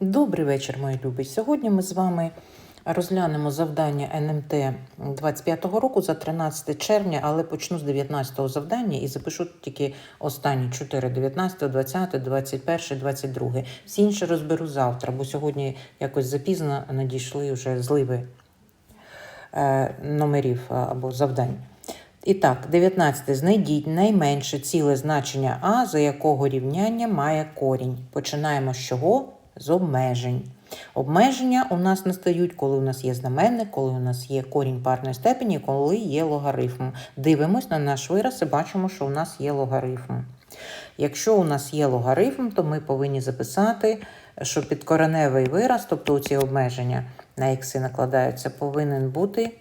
Добрий вечір, мої любі. Сьогодні ми з вами розглянемо завдання НМТ 25-го року за 13 червня, але почну з 19-го завдання і запишу тільки останні 4 – 19, 20, 21, 22. Всі інші розберу завтра, бо сьогодні якось запізно надійшли вже зливи е, номерів або завдань. І так, 19. Знайдіть найменше ціле значення А, за якого рівняння має корінь. Починаємо з чого? З обмежень. Обмеження у нас настають, коли у нас є знаменник, коли у нас є корінь парної степені, коли є логарифм. Дивимось на наш вираз і бачимо, що у нас є логарифм. Якщо у нас є логарифм, то ми повинні записати, що підкореневий вираз, тобто ці обмеження на ікси накладаються, повинен бути.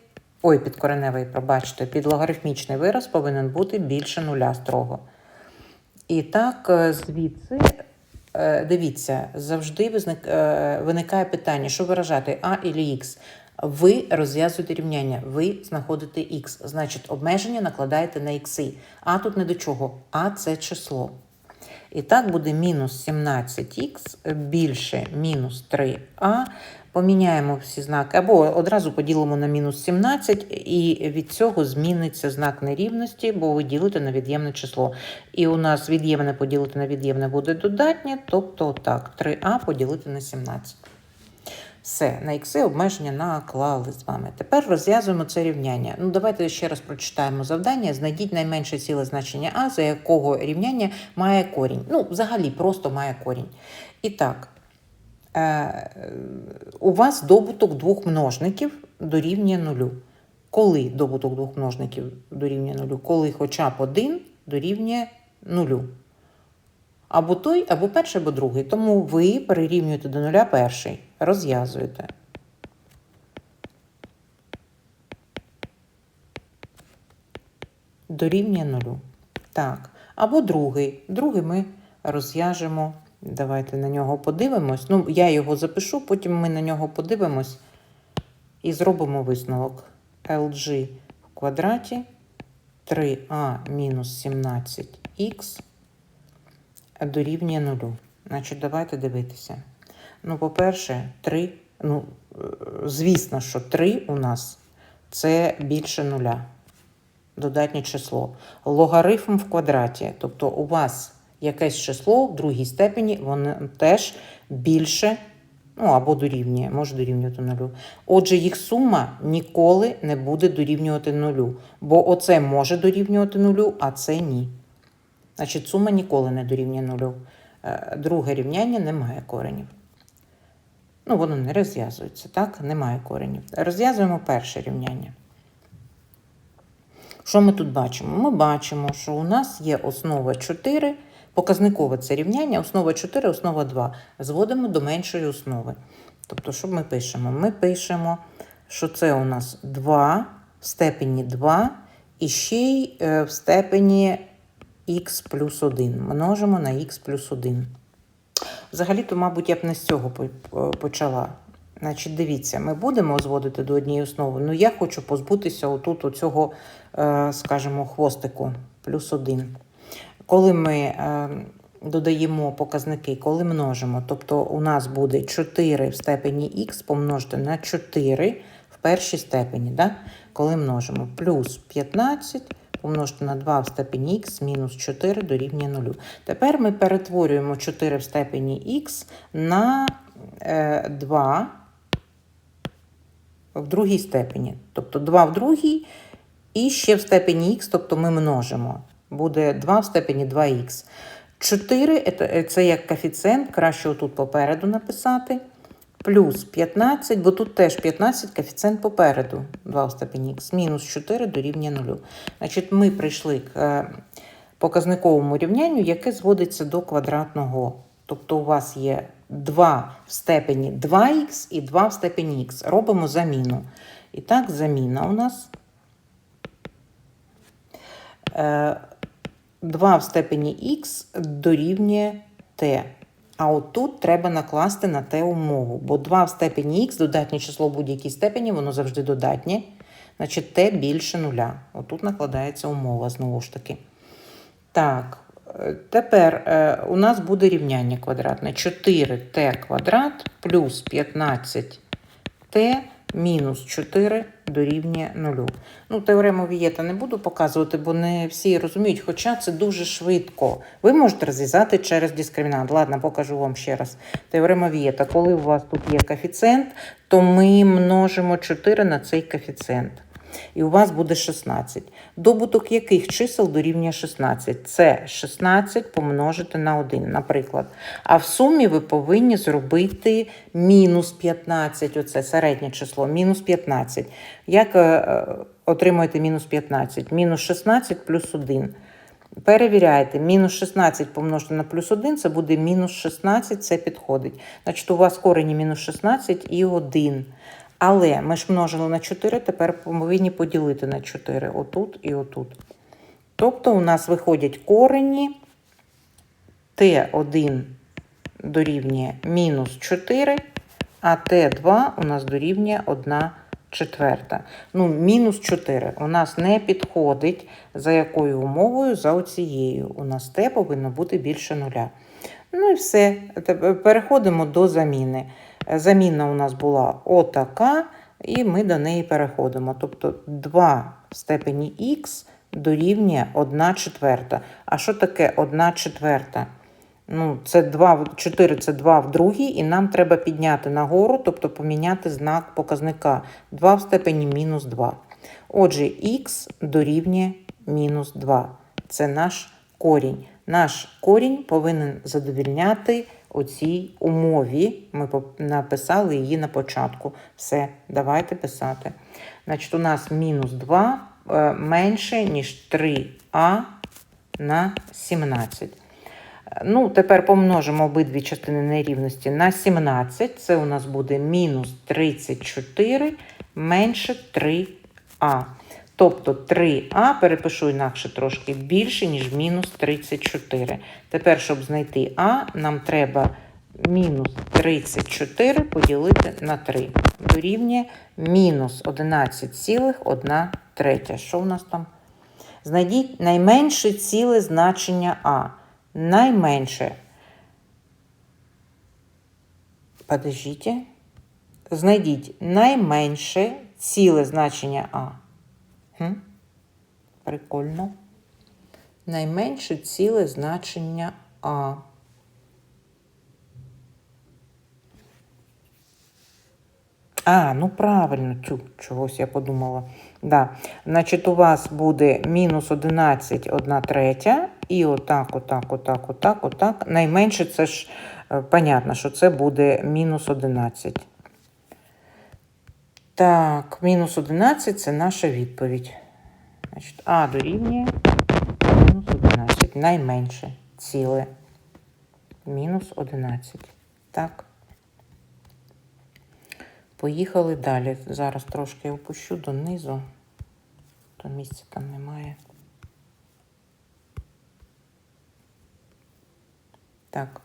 Ой, підкореневий, пробачте, підлогарифмічний вираз повинен бути більше нуля строго. І так, е, звідси, дивіться, завжди е, виникає питання, що виражати А і Х. Ви розв'язуєте рівняння, ви знаходите х, значить обмеження накладаєте на ікси. А тут не до чого, а це число. І так буде мінус 17х більше мінус 3а. Поміняємо всі знаки, або одразу поділимо на мінус 17, і від цього зміниться знак нерівності, бо ви ділите на від'ємне число. І у нас від'ємне поділити на від'ємне буде додатнє, тобто так, 3а поділити на 17. Все, на ікси обмеження наклали з вами. Тепер розв'язуємо це рівняння. Ну, давайте ще раз прочитаємо завдання. Знайдіть найменше ціле значення А, за якого рівняння має корінь. Ну, взагалі, просто має корінь. І так, е, у вас добуток двох множників дорівнює нулю. Коли добуток двох множників дорівнює нулю? Коли хоча б один дорівнює нулю. Або той, або перший, або другий. Тому ви перерівнюєте до нуля перший. Розв'язуєте. Дорівнює нулю. Так. Або другий. Другий ми розв'яжемо. Давайте на нього подивимось. Ну, я його запишу, потім ми на нього подивимось і зробимо висновок. LG в квадраті 3а мінус 17х дорівнює нулю. Значить, давайте дивитися. Ну, по-перше, 3, ну, е, звісно, що 3 у нас це більше нуля. Додатнє число. Логарифм в квадраті. Тобто у вас якесь число в другій степені, воно теж більше, ну або дорівнює, може дорівнювати нулю. Отже, їх сума ніколи не буде дорівнювати нулю. Бо оце може дорівнювати нулю, а це ні. Значить, сума ніколи не дорівнює нулю. Е, Друге рівняння не має коренів. Ну, воно не розв'язується, так? Немає коренів. Розв'язуємо перше рівняння. Що ми тут бачимо? Ми бачимо, що у нас є основа 4, показникове це рівняння, основа 4, основа 2. Зводимо до меншої основи. Тобто, що ми пишемо? Ми пишемо, що це у нас 2 в степені 2 і ще й е, в степені х плюс 1. Множимо на х плюс 1. Взагалі-то, мабуть, я б не з цього почала. Значить, дивіться, ми будемо зводити до однієї основи. Ну, я хочу позбутися отут оцього, е, скажімо, хвостику плюс 1. Коли ми е, додаємо показники, коли множимо, тобто у нас буде 4 в степені х помножити на 4 в першій степені. Да? Коли множимо плюс 15 помножити на 2 в степені х мінус 4 дорівнює 0. Тепер ми перетворюємо 4 в степені х на е, 2 в другій степені. Тобто 2 в другій і ще в степені х, тобто ми множимо. Буде 2 в степені 2х. 4 це- це як коефіцієнт, краще отут попереду написати. Плюс 15, бо тут теж 15 коефіцієнт попереду, 2 в степені х, мінус 4 дорівнює 0. Значить, ми прийшли к е, показниковому рівнянню, яке зводиться до квадратного. Тобто у вас є 2 в степені 2х і 2 в степені х. Робимо заміну. І так, заміна у нас. Е, 2 в степені х дорівнює t. А отут треба накласти на те умову, бо 2 в степені х, додатнє число в будь-якій степені, воно завжди додатнє. Значить, t більше нуля. Отут накладається умова знову ж таки. Так, Е, Тепер е, у нас буде рівняння квадратне. 4t квадрат плюс 15t мінус 4 дорівнює 0. Ну, теорему Вієта не буду показувати, бо не всі розуміють, хоча це дуже швидко. Ви можете розв'язати через дискримінант. Ладно, покажу вам ще раз. Теорема Вієта. Коли у вас тут є коефіцієнт, то ми множимо 4 на цей коефіцієнт. І у вас буде 16. Добуток яких чисел дорівнює 16? Це 16 помножити на 1, наприклад. А в сумі ви повинні зробити мінус 15, оце середнє число, мінус 15. Як е, е, отримуєте мінус 15? Мінус 16 плюс 1. Перевіряєте, мінус 16 помножити на плюс 1, це буде мінус 16, це підходить. Значить, у вас корені мінус 16 і 1. Але ми ж множили на 4, тепер повинні поділити на 4 отут і отут. Тобто у нас виходять корені Т1 дорівнює мінус 4, а Т2 у нас дорівнює 1 четверта. Ну, мінус 4 у нас не підходить за якою умовою, за оцією. У нас Т повинно бути більше нуля. Ну і все. Переходимо до заміни. Заміна у нас була отака, і ми до неї переходимо. Тобто 2 в степені х дорівнює 1 четверта. А що таке 1 четверта? Ну, це 2, 4 це 2 в другій, і нам треба підняти нагору, тобто поміняти знак показника 2 в степені мінус 2. Отже, х дорівнює мінус 2. Це наш корінь. Наш корінь повинен задовільняти оцій умові. Ми написали її на початку. Все, давайте писати. Значить, у нас мінус 2 е, менше, ніж 3а на 17. Ну, тепер помножимо обидві частини нерівності на 17. Це у нас буде мінус 34 менше 3а. Тобто 3а, перепишу інакше трошки більше, ніж мінус 34. Тепер, щоб знайти а, нам треба мінус 34 поділити на 3. Дорівнює мінус 11,1 третя. Що у нас там? Знайдіть найменше ціле значення А. Найменше. Подождіть. Знайдіть найменше ціле значення А. Хм? Прикольно. Найменше ціле значення А. А, ну правильно, тю, чогось я подумала. Да. Значить, у вас буде мінус 11, 1 третя, і отак, отак, отак, отак, отак. Найменше це ж, е, понятно, що це буде мінус 11. Так, мінус 11 це наша відповідь. Значить, А дорівнює мінус 11. Найменше ціле. Мінус 11. Так. Поїхали далі. Зараз трошки опущу донизу, то місця там немає. Так.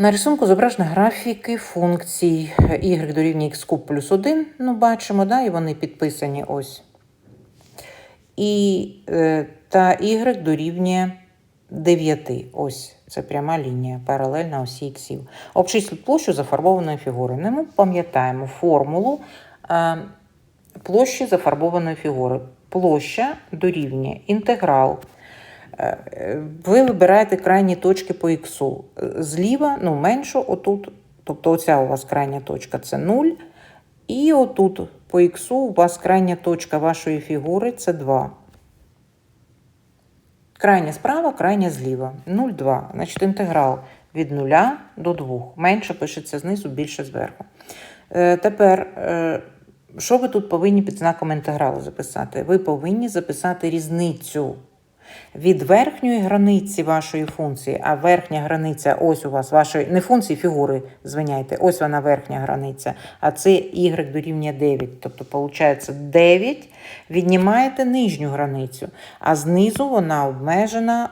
На рисунку зображено графіки функцій y дорівнює x куб плюс 1. Ну, бачимо, да, і вони підписані ось. І е, та y дорівнює 9. Ось це пряма лінія, паралельна осі іксів. Обчисліть площу зафарбованої фігури. Ну, Ми пам'ятаємо формулу е, площі зафарбованої фігури. Площа дорівнює інтеграл. Е, Ви вибираєте крайні точки по іксу. Зліва, ну, меншу, отут, тобто оця у вас крайня точка це 0. І отут по іксу у вас крайня точка вашої фігури це 2. Крайня справа, крайня зліва. 0,2. Значить, інтеграл від 0 до 2. Менше пишеться знизу, більше зверху. Е, тепер, е, що ви тут повинні під знаком інтегралу записати? Ви повинні записати різницю від верхньої границі вашої функції, а верхня границя, ось у вас вашої, не функції, фігури, звиняйте, ось вона верхня границя, а це y дорівнює 9. Тобто, виходить, 9 віднімаєте нижню границю, а знизу вона обмежена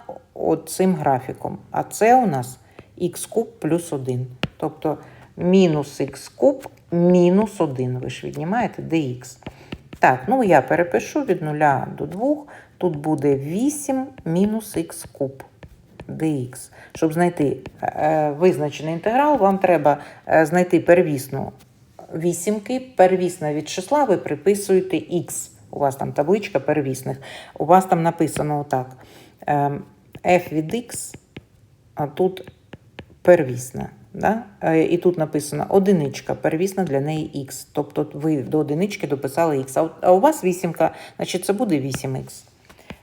цим графіком. А це у нас х куб плюс 1. Тобто мінус х куб мінус 1. Ви ж віднімаєте dx. Так, ну я перепишу від 0 до 2 Тут буде 8 мінус х куб dx. Щоб знайти е, визначений інтеграл, вам треба е, знайти первісну вісімки. Первісна від числа ви приписуєте х. У вас там табличка первісних. У вас там написано отак. f від x, а тут первісна. Да? Е, І тут написано одиничка, первісна для неї х. Тобто ви до одинички дописали х. А у вас вісімка, значить це буде 8х.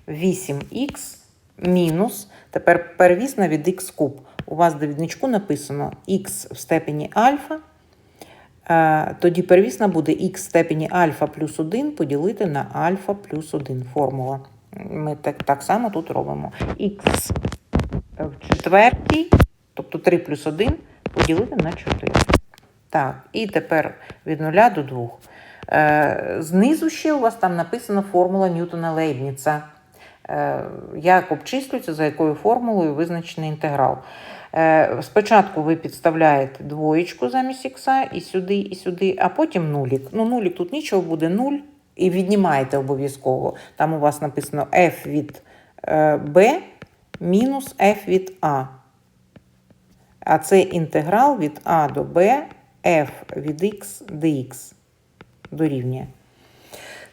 8х мінус, тепер первісна від х куб. У вас до відничку написано х в степені альфа. Е, Тоді первісна буде х в степені альфа плюс 1 поділити на альфа плюс 1 формула. Ми так, так само тут робимо. х в четвертій, тобто 3 плюс 1 поділити на 4. Так, і тепер від 0 до 2. Е, знизу ще у вас там написана формула Ньютона Лейбніца. Е, як обчислюється, за якою формулою визначений інтеграл. Е, спочатку ви підставляєте двоєчку замість ікса і сюди, і сюди, а потім нулік. Ну, нулік тут нічого буде 0, і віднімаєте обов'язково. Там у вас написано f від е, b мінус f від a. А це інтеграл від a до b f від x dx дорівнює.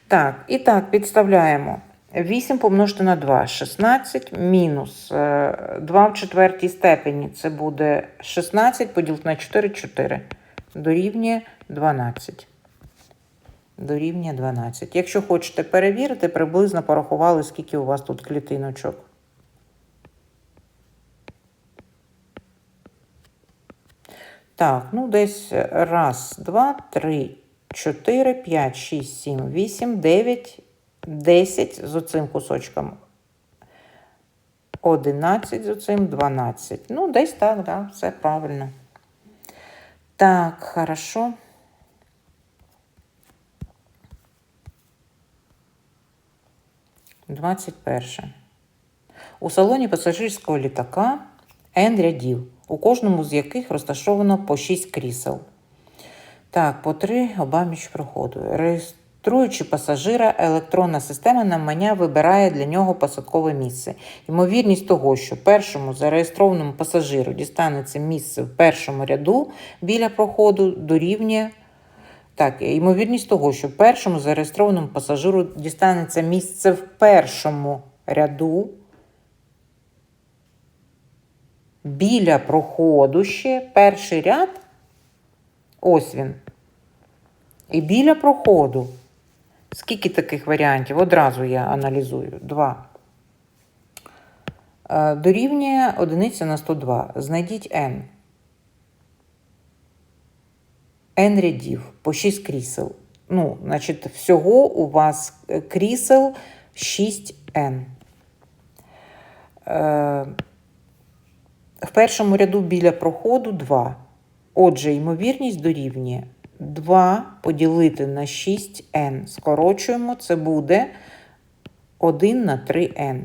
Так, і так, підставляємо. 8 помножити на 2 16 мінус е, 2 в четвертій степені. Це буде 16 поділити на 4 4. Дорівнює 12. Дорівнює 12. Якщо хочете перевірити, приблизно порахували, скільки у вас тут клітиночок. Так, ну десь раз, два, три, чотири, п'ять, шість, сім, вісім, дев'ять, десять з оцим кусочком. Одинадцять з оцим, дванадцять. Ну, десь так, да, все правильно. Так, хорошо. Двадцять перше. У салоні пасажирського літака N рядів, у кожному з яких розташовано по 6 крісел. Так, по три обаміч проходу. Реєструючи пасажира, електронна система навмання вибирає для нього посадкове місце. Ймовірність того, що першому зареєстрованому пасажиру дістанеться місце в першому ряду біля проходу, дорівнює. Так, ймовірність того, що першому зареєстрованому пасажиру дістанеться місце в першому ряду біля проходу ще перший ряд. Ось він. І біля проходу. Скільки таких варіантів? Одразу я аналізую. Два. Е, Дорівнює одиниця на 102. Знайдіть n. n рядів по 6 крісел. Ну, значить, всього у вас крісел 6n. Е, в першому ряду біля проходу 2. Отже, ймовірність дорівнює 2 поділити на 6n. Скорочуємо, це буде 1 на 3n.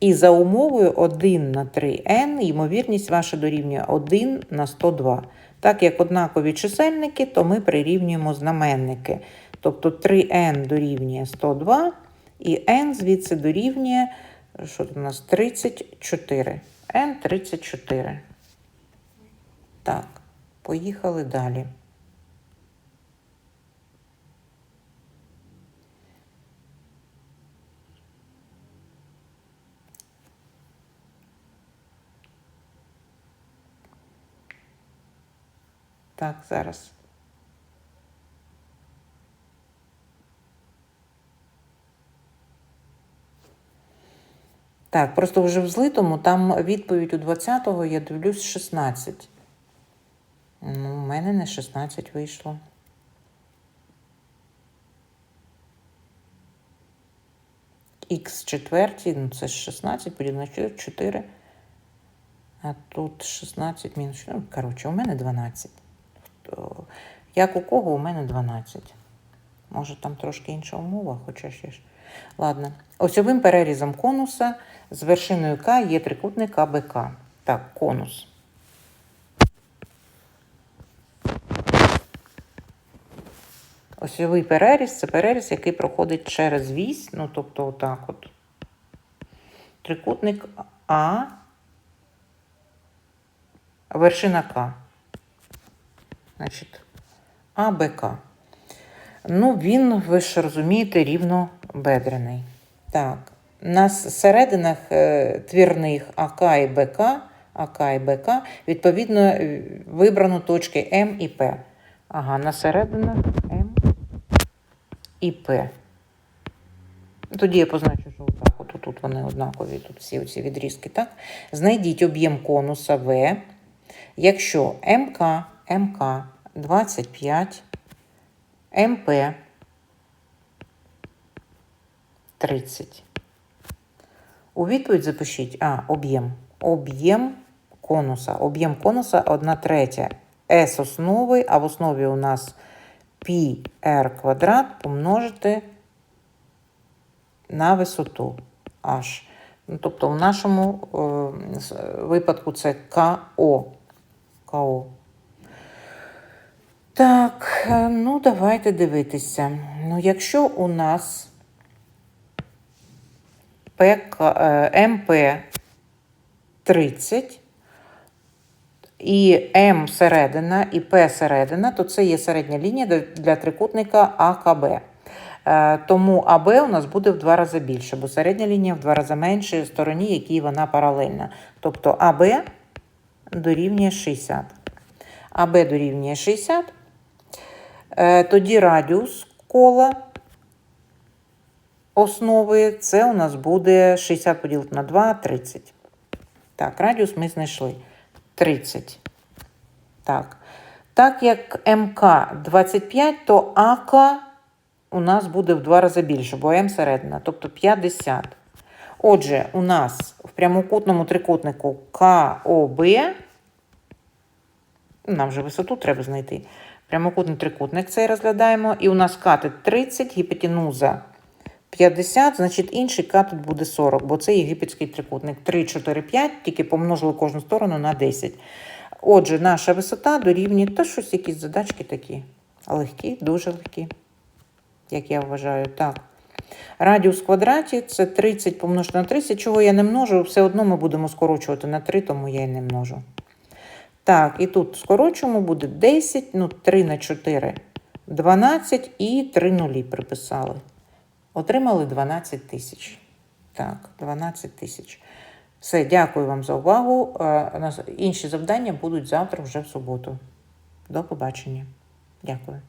І за умовою 1 на 3n, ймовірність ваша дорівнює 1 на 102. Так як однакові чисельники, то ми прирівнюємо знаменники. Тобто 3n дорівнює 102, і n звідси дорівнює, що у нас 34. n 34. Так, поїхали далі. Так, зараз. Так, просто вже в злитому, там відповідь у 20-го, я дивлюсь 16. Ну, у мене не 16 вийшло. Х четвертій, ну це ж 16, поділено на 4, 4. А тут 16 мінус. Ну, коротше, у мене 12. Як у кого, у мене 12. Може, там трошки інша умова, хоча ще ж. Ладно. Осьовим перерізом конуса з вершиною К є трикутник АБК. Так, конус. Осьовий переріз це переріз, який проходить через вісь, ну тобто отак от. трикутник А, вершина К. Значить, АБК. Ну, він, ви ж розумієте, рівнобедрений. Так, на серединах е, твірних АК і БК, АК і БК, відповідно, е, вибрано точки М і П. Ага, на серединах М і П. Тоді я позначу, що отак. От тут вони однакові, тут всі ці відрізки, так? Знайдіть об'єм конуса В. Якщо МК, МК 25, МП 30. У відповідь запишіть А, об'єм. Об'єм конуса. Об'єм конуса 1 третя. С основи, а в основі у нас πr квадрат помножити на висоту h. Ну, тобто в нашому е, випадку це КО. КО. Так, е, ну давайте дивитися. Ну, якщо у нас ПК, МП 30 і М середина і П середина, то це є середня лінія для- для трикутника АКБ. Е, Тому АБ у нас буде в два рази більше, бо середня лінія в два рази менше стороні, якій вона паралельна. Тобто АБ дорівнює 60. АБ дорівнює 60. Е, Тоді радіус кола основи це у нас буде 60 поділити на 2 30. Так, радіус ми знайшли 30. Так. Так як МК 25, то АК у нас буде в два рази більше, бо М середина, тобто 50. Отже, у нас в прямокутному трикутнику КОБ, нам вже висоту треба знайти. Прямокутний трикутник цей розглядаємо, і у нас катет 30, гіпотенуза 50, значить інший катет буде 40, бо це єгипетський трикутник. 3, 4, 5, тільки помножили кожну сторону на 10. Отже, наша висота дорівнює, та щось якісь задачки такі. Легкі, дуже легкі, як я вважаю. Так. Радіус в квадраті це 30 помножити на 30. Чого я не множу, все одно ми будемо скорочувати на 3, тому я і не множу. Так, і тут скорочуємо буде 10, ну 3 на 4, 12 і 3 нулі приписали. Отримали 12 тисяч. Так, 12 тисяч. Все, дякую вам за увагу. Е, Інші завдання будуть завтра вже в суботу. До побачення. Дякую.